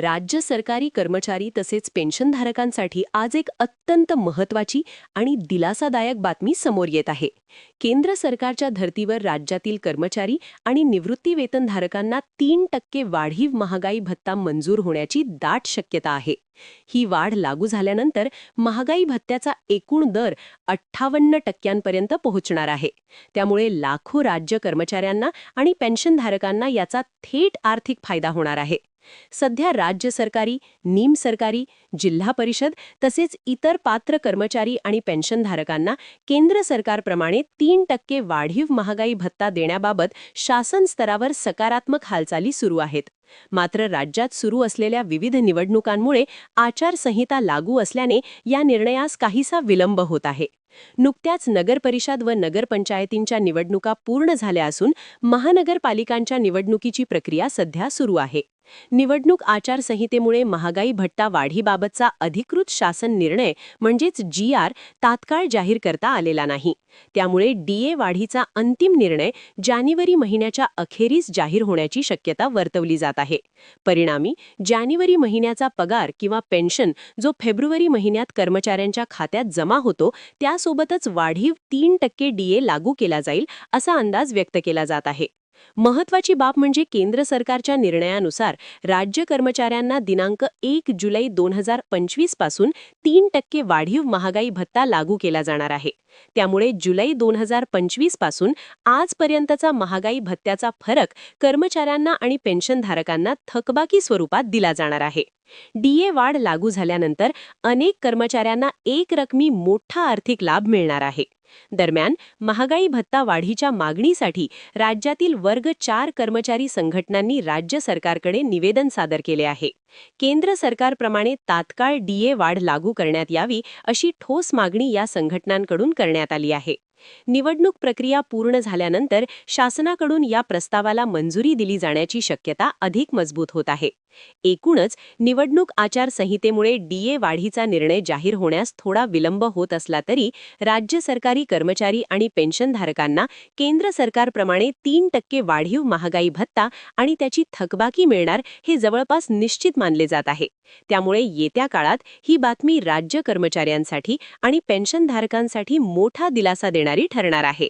राज्य सरकारी कर्मचारी तसेच पेन्शनधारकांसाठी आज एक अत्यंत महत्वाची आणि दिलासादायक बातमी समोर येत आहे. केंद्र सरकारच्या धर्तीवर राज्यातील कर्मचारी आणि निवृत्तीवेतनधारकांना तीन टक्के वाढीव महागाई भत्ता मंजूर होण्याची दाट शक्यता आहे. ही वाढ लागू झाल्यानंतर महागाई भत्त्याचा एकूण दर अठ्ठावन्न टक्क्यांपर्यंत पोहोचणार आहे. त्यामुळे लाखो राज्य कर्मचाऱ्यांना आणि पेन्शनधारकांना याचा थेट आर्थिक फायदा होणार आहे. सध्या राज्य सरकारी निम सरकारी जिल्हा परिषद तसेच इतर पात्र कर्मचारी आणि पेन्शनधारकांना केंद्र सरकारप्रमाणे तीन टक्के वाढीव महागाई भत्ता देण्याबाबत शासन स्तरावर सकारात्मक हालचाली सुरू आहेत. मात्र राज्यात सुरू असलेल्या विविध निवडणुकांमुळे आचारसंहिता लागू असल्याने या निर्णयास काहीसा विलंब होत आहे. नुकत्याच नगरपरिषद व नगरपंचायतींच्या निवडणुका पूर्ण झाल्या असून महानगरपालिकांच्या निवडणुकीची प्रक्रिया सध्या सुरू आहे. निवडणूक आचारसंहितेमुळे महागाई भट्टा वाढीबाबतचा अधिकृत शासन निर्णय म्हणजेच जी आर तात्काळ जाहीर करता आलेला नाही. त्यामुळे डीए वाढीचा अंतिम निर्णय जानेवारी महिन्याच्या अखेरीस जाहीर होण्याची शक्यता वर्तवली जात आहे. परिणामी जानेवारी महिन्याचा पगार किंवा पेन्शन जो फेब्रुवारी महिन्यात कर्मचाऱ्यांच्या खात्यात जमा होतो त्यासोबतच वाढीव तीन टक्के डीए लागू केला जाईल असा अंदाज व्यक्त केला जात आहे. महत्वाची बाब म्हणजे केंद्र सरकारच्या निर्णयानुसार राज्य कर्मचाऱ्यांना दिनांक एक जुलै दोन हजार पंचवीसपासून तीन टक्के वाढीव महागाई भत्ता लागू केला जाणार आहे. त्यामुळे जुलै दोन हजार पंचवीसपासून आजपर्यंतचा महागाई भत्त्याचा फरक कर्मचाऱ्यांना आणि पेन्शनधारकांना थकबाकी स्वरूपात दिला जाणार आहे. डीए वाढ लागू झाल्यानंतर अनेक कर्मचाऱ्यांना एक रकमी मोठा आर्थिक लाभ मिळणार आहे. दरम्यान महागाई भत्ता वाढीच्या मागणीसाठी राज्यातील वर्ग चार कर्मचारी संघटनांनी राज्य सरकारकडे निवेदन सादर केले आहे. केंद्र सरकारप्रमाणे तात्काळ डीए वाढ लागू करण्यात यावी अशी ठोस मागणी या संघटनांकडून करण्यात आली आहे. निवडणूक प्रक्रिया पूर्ण झाल्यानंतर शासनाकडून या प्रस्तावाला मंजुरी दिली जाण्याची शक्यता अधिक मजबूत होत आहे. एकूणच निवडणूक आचारसंहितेमुळे डीए वाढीचा निर्णय जाहीर होण्यास थोडा विलंब होत असला तरी राज्य सरकारी कर्मचारी आणि पेन्शनधारकांना केंद्र सरकारप्रमाणे तीन टक्के वाढीव महागाई भत्ता आणि त्याची थकबाकी मिळणार हे जवळपास निश्चित मानले जात आहे. त्यामुळे येत्या काळात ही बातमी राज्य कर्मचाऱ्यांसाठी आणि पेन्शनधारकांसाठी मोठा दिलासा देणारी ठरणार आहे.